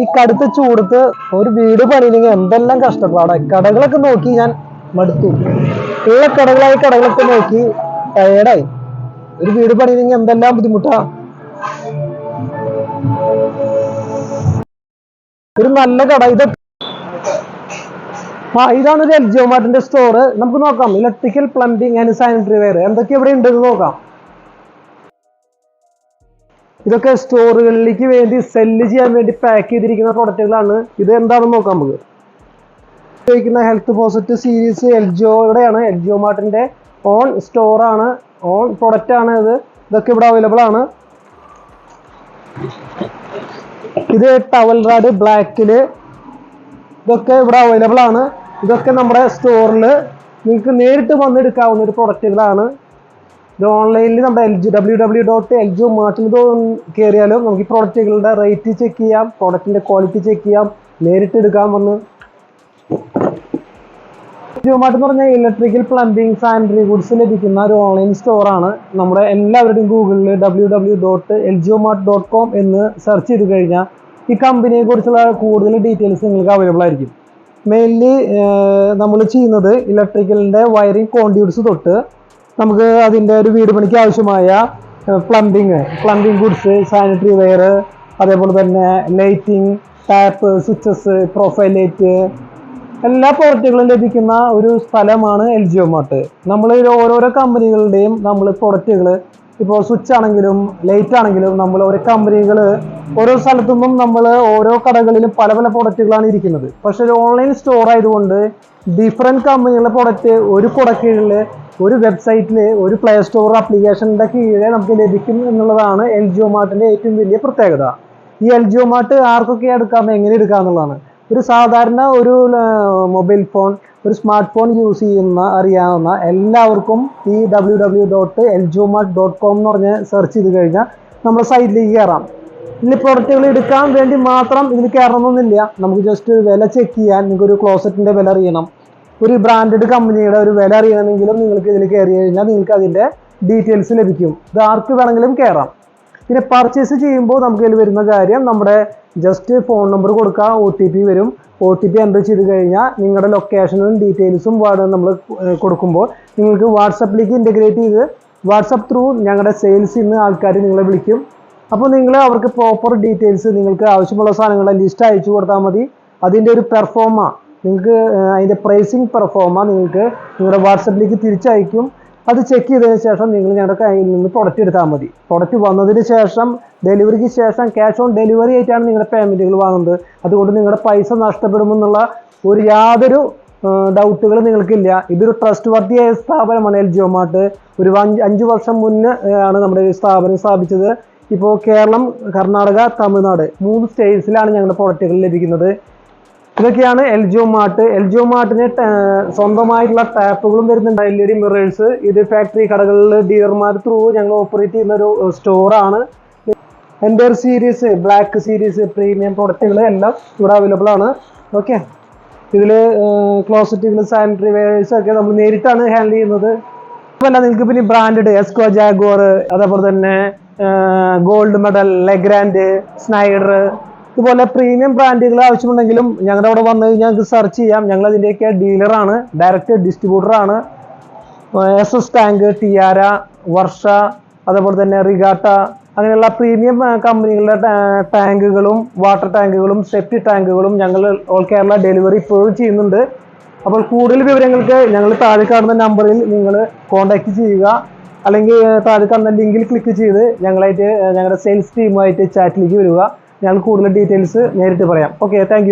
ഈ കടുത്ത ചൂടത്ത് ഒരു വീട് പണിയില്ലെങ്കിൽ എന്തെല്ലാം കഷ്ടപ്പാടാ. കടകളൊക്കെ നോക്കി ഞാൻ മടുത്തു. ഉള്ള കടകളായി കടകളൊക്കെ നോക്കി ടയേർഡായി ഒരു വീട് പണിയില്ലെങ്കിൽ എന്തെല്ലാം ബുദ്ധിമുട്ടാ. ഒരു നല്ല കട. ഇത് ആ ഇതാണ് ഒരു എൽ ജിയോമാർട്ടിന്റെ സ്റ്റോർ നമുക്ക് നോക്കാം. Electrical plumbing and sanitary ware എന്തൊക്കെ ഇവിടെ ഉണ്ടെന്ന് നോക്കാം. ഇതൊക്കെ സ്റ്റോറുകളിലേക്ക് വേണ്ടി സെല്ല് ചെയ്യാൻ വേണ്ടി പാക്ക് ചെയ്തിരിക്കുന്ന പ്രൊഡക്റ്റുകളാണ് ഇത് എന്താണെന്ന് നോക്കാം നമുക്ക്. ഉപയോഗിക്കുന്ന ഹെൽത്ത് പോസിറ്റ് സീരീസ് എൽ ജിയോയുടെയാണ് എൽ ജിയോ മാർട്ടിന്റെ ഓൺ സ്റ്റോറാണ് ഓൺ പ്രൊഡക്റ്റ് ആണ് ഇത്. ഇതൊക്കെ ഇവിടെ അവൈലബിൾ ആണ്. ഇത് ടവൽ റാഡ് ബ്ലാക്കിൽ ഇതൊക്കെ ഇവിടെ അവൈലബിൾ ആണ്. ഇതൊക്കെ നമ്മുടെ സ്റ്റോറിൽ നിങ്ങൾക്ക് നേരിട്ട് വന്നെടുക്കാവുന്ന ഒരു പ്രൊഡക്റ്റുകളാണ് ഇത് ഓൺലൈനിൽ നമ്മുടെ L G W W dot L G മാർട്ടിൽ കയറിയാലും നമുക്ക് ഈ പ്രോഡക്റ്റുകളുടെ റേറ്റ് ചെക്ക് ചെയ്യാം പ്രോഡക്റ്റിന്റെ ക്വാളിറ്റി ചെക്ക് ചെയ്യാം നേരിട്ട് എടുക്കാൻ വന്ന്. ജിയോമാർട്ട് എന്ന് പറഞ്ഞാൽ ഇലക്ട്രിക്കൽ പ്ലംബിംഗ് സാനിറ്ററി ഗുഡ്സ് ലഭിക്കുന്ന ഒരു ഓൺലൈൻ സ്റ്റോറാണ് നമ്മുടെ എല്ലാവരുടെയും ഗൂഗിളിൽ W W dot L Jio mart dot com എന്ന് സെർച്ച് ചെയ്ത് കഴിഞ്ഞാൽ ഈ കമ്പനിയെ കുറിച്ചുള്ള കൂടുതൽ ഡീറ്റെയിൽസ് നിങ്ങൾക്ക് അവൈലബിൾ ആയിരിക്കും. മെയിൻലി നമ്മൾ ചെയ്യുന്നത് ഇലക്ട്രിക്കലിന്റെ വയറിംഗ് കോണ്ടിയൂട്ട്സ് തൊട്ട് നമുക്ക് അതിന്റെ ഒരു വീട് പണിക്ക് ആവശ്യമായ plumbing plumbing goods sanitary ware അതേപോലെ തന്നെ lighting tap switches profile light എല്ലാ പ്രോഡക്റ്റുകളും ലഭിക്കുന്ന ഒരു സ്ഥലമാണ് എൽ ജിയോ മാർട്ട് നമ്മൾ ഓരോരോ കമ്പനികളുടെയും നമ്മൾ പ്രൊഡക്റ്റുകൾ ഇപ്പോൾ സ്വിച്ച് ആണെങ്കിലും ലൈറ്റ് ആണെങ്കിലും നമ്മൾ ഓരോ കമ്പനികൾ ഓരോ സ്ഥലത്തു നിന്നും നമ്മൾ ഓരോ കടകളിലും പല പല പ്രൊഡക്റ്റുകളാണ് ഇരിക്കുന്നത്. പക്ഷേ ഒരു ഓൺലൈൻ സ്റ്റോർ ആയതുകൊണ്ട് ഡിഫറെന്റ് കമ്പനികളുടെ പ്രൊഡക്റ്റ് ഒരു കുടക്കീഴിൽ ഒരു വെബ്സൈറ്റിൽ ഒരു പ്ലേ സ്റ്റോർ ആപ്ലിക്കേഷന്റെ കീഴിൽ നമുക്ക് ലഭിക്കും എന്നുള്ളതാണ് എൽ ജിഒ മാർട്ടിന്റെ ഏറ്റവും വലിയ പ്രത്യേകത. ഈ എൽ ജിഒ മാർട്ട് ആർക്കൊക്കെ എടുക്കാം എങ്ങനെ എടുക്കാം എന്നുള്ളതാണ്. ഒരു സാധാരണ ഒരു മൊബൈൽ ഫോൺ ഒരു സ്മാർട്ട് ഫോൺ യൂസ് ചെയ്യുന്ന അറിയാവുന്ന എല്ലാവർക്കും ഈ W W dot L JioMart dot com എന്ന് പറഞ്ഞ് സെർച്ച് ചെയ്ത് കഴിഞ്ഞാൽ നമ്മുടെ സൈറ്റിലേക്ക് കയറാം ഇതിൽ പ്രൊഡക്റ്റുകൾ എടുക്കാൻ വേണ്ടി മാത്രം ഇതിൽ കയറണമെന്നില്ല നമുക്ക് ജസ്റ്റ് ഒരു വില ചെക്ക് ചെയ്യാൻ നിങ്ങൾക്ക് ഒരു ക്ലോസറ്റിന്റെ വില അറിയണം. ഒരു ബ്രാൻഡഡ് കമ്പനിയുടെ ഒരു വില അറിയണമെങ്കിലും നിങ്ങൾക്ക് ഇതിൽ കയറി കഴിഞ്ഞാൽ നിങ്ങൾക്ക് അതിന്റെ ഡീറ്റെയിൽസ് ലഭിക്കും. ഇത് ആർക്ക് വേണമെങ്കിലും കയറാം പിന്നെ പർച്ചേസ് ചെയ്യുമ്പോൾ നമുക്ക് ഇതിൽ വരുന്ന കാര്യം നമ്മുടെ ജസ്റ്റ് ഫോൺ നമ്പർ കൊടുക്കുക ഒ ടി പി വരും. ഒ ടി പി എന്റർ ചെയ്ത് കഴിഞ്ഞാൽ നിങ്ങളുടെ ലൊക്കേഷനും ഡീറ്റെയിൽസും നമ്മൾ കൊടുക്കുമ്പോൾ നിങ്ങൾക്ക് വാട്സപ്പിലേക്ക് ഇന്റഗ്രേറ്റ് ചെയ്ത് വാട്സപ്പ് ത്രൂ ഞങ്ങളുടെ സെയിൽസിൽ നിന്ന് ആൾക്കാർ നിങ്ങളെ വിളിക്കും. അപ്പോൾ നിങ്ങൾ അവർക്ക് പ്രോപ്പർ ഡീറ്റെയിൽസ് നിങ്ങൾക്ക് ആവശ്യമുള്ള സാധനങ്ങളുടെ ലിസ്റ്റ് അയച്ചു കൊടുത്താൽ മതി. അതിന്റെ ഒരു പെർഫോമ നിങ്ങൾക്ക് അതിന്റെ പ്രൈസിങ് പെർഫോമ നിങ്ങൾക്ക് നിങ്ങളുടെ വാട്സപ്പിലേക്ക് തിരിച്ചയക്കും. അത് ചെക്ക് ചെയ്തതിന് ശേഷം നിങ്ങൾ ഞങ്ങളുടെ കയ്യിൽ നിന്ന് പ്രൊഡക്റ്റ് എടുത്താൽ മതി. പ്രൊഡക്റ്റ് വന്നതിന് ശേഷം ഡെലിവറിക്ക് ശേഷം ക്യാഷ് ഓൺ ഡെലിവറി ആയിട്ടാണ് നിങ്ങളുടെ പേയ്മെന്റുകൾ വാങ്ങുന്നത്. അതുകൊണ്ട് നിങ്ങളുടെ പൈസ നഷ്ടപ്പെടുമെന്നുള്ള ഒരു യാതൊരു ഡൗട്ടുകൾ നിങ്ങൾക്കില്ല ഇതൊരു ട്രസ്റ്റ് വർത്തിയായ സ്ഥാപനമാണ് എൽ ജിയോ മാർട്ട്. ഒരു അഞ്ച് വർഷം മുന്നേ ആണ് നമ്മുടെ സ്ഥാപനം സ്ഥാപിച്ചത്. ഇപ്പോൾ കേരളം കർണാടക തമിഴ്നാട് മൂന്ന് സ്റ്റേറ്റ്സിലാണ് ഞങ്ങളുടെ പ്രൊഡക്റ്റുകൾ ലഭിക്കുന്നത്. ഇതൊക്കെയാണ് L Geo Mart L Geo മാർട്ടിന് സ്വന്തമായിട്ടുള്ള ടാപ്പുകളും വരുന്നുണ്ട്. എൽ ഇ ഡി മിറേഴ്സ് ഇത് ഫാക്ടറി കടകളിൽ ഡീലർമാർ ത്രൂ ഞങ്ങൾ ഓപ്പറേറ്റ് ചെയ്യുന്ന ഒരു സ്റ്റോറാണ് എന്റെ സീരീസ് ബ്ലാക്ക് സീരീസ് പ്രീമിയം പ്രൊഡക്റ്റുകൾ എല്ലാം ഇവിടെ അവൈലബിൾ ആണ്. ഓക്കെ ഇതിൽ ക്ലോസറ്റുകൾ സാനിറ്ററി വെയർസ് ഒക്കെ നമ്മൾ നേരിട്ടാണ് ഹാൻഡിൽ ചെയ്യുന്നത്. അല്ല നിങ്ങൾക്ക് പിന്നെ ബ്രാൻഡഡ് എസ്കോ ജാഗോർ അതേപോലെ തന്നെ ഗോൾഡ് മെഡൽ ലെഗ്രാൻഡ് സ്നൈഡർ ഇതുപോലെ പ്രീമിയം ബ്രാൻഡുകൾ ആവശ്യമുണ്ടെങ്കിലും ഞങ്ങളുടെ അവിടെ വന്നു കഴിഞ്ഞാൽ ഞങ്ങൾക്ക് സെർച്ച് ചെയ്യാം. ഞങ്ങൾ അതിന്റെയൊക്കെ ഡീലറാണ് direct ഡിസ്ട്രിബ്യൂട്ടറാണ് S S tank Tiara Varsha അതേപോലെ തന്നെ റിഗാട്ട അങ്ങനെയുള്ള പ്രീമിയം കമ്പനികളുടെ ടാങ്കുകളും വാട്ടർ ടാങ്കുകളും സെപ്റ്റി ടാങ്കുകളും ഞങ്ങൾ ഓൾ കേരള ഡെലിവറി ഇപ്പോഴും ചെയ്യുന്നുണ്ട്. അപ്പോൾ കൂടുതൽ വിവരങ്ങൾക്ക് ഞങ്ങൾ താഴെ കാണുന്ന നമ്പറിൽ നിങ്ങൾ കോൺടാക്റ്റ് ചെയ്യുക. അല്ലെങ്കിൽ താഴെ തന്ന ലിങ്കിൽ ക്ലിക്ക് ചെയ്ത് ഞങ്ങളായിട്ട് ഞങ്ങളുടെ സെയിൽസ് ടീമുമായിട്ട് ചാറ്റിലേക്ക് വരിക. ഞങ്ങൾ കൂടുതൽ ഡീറ്റെയിൽസ് നേരിട്ട് പറയാം. Okay thank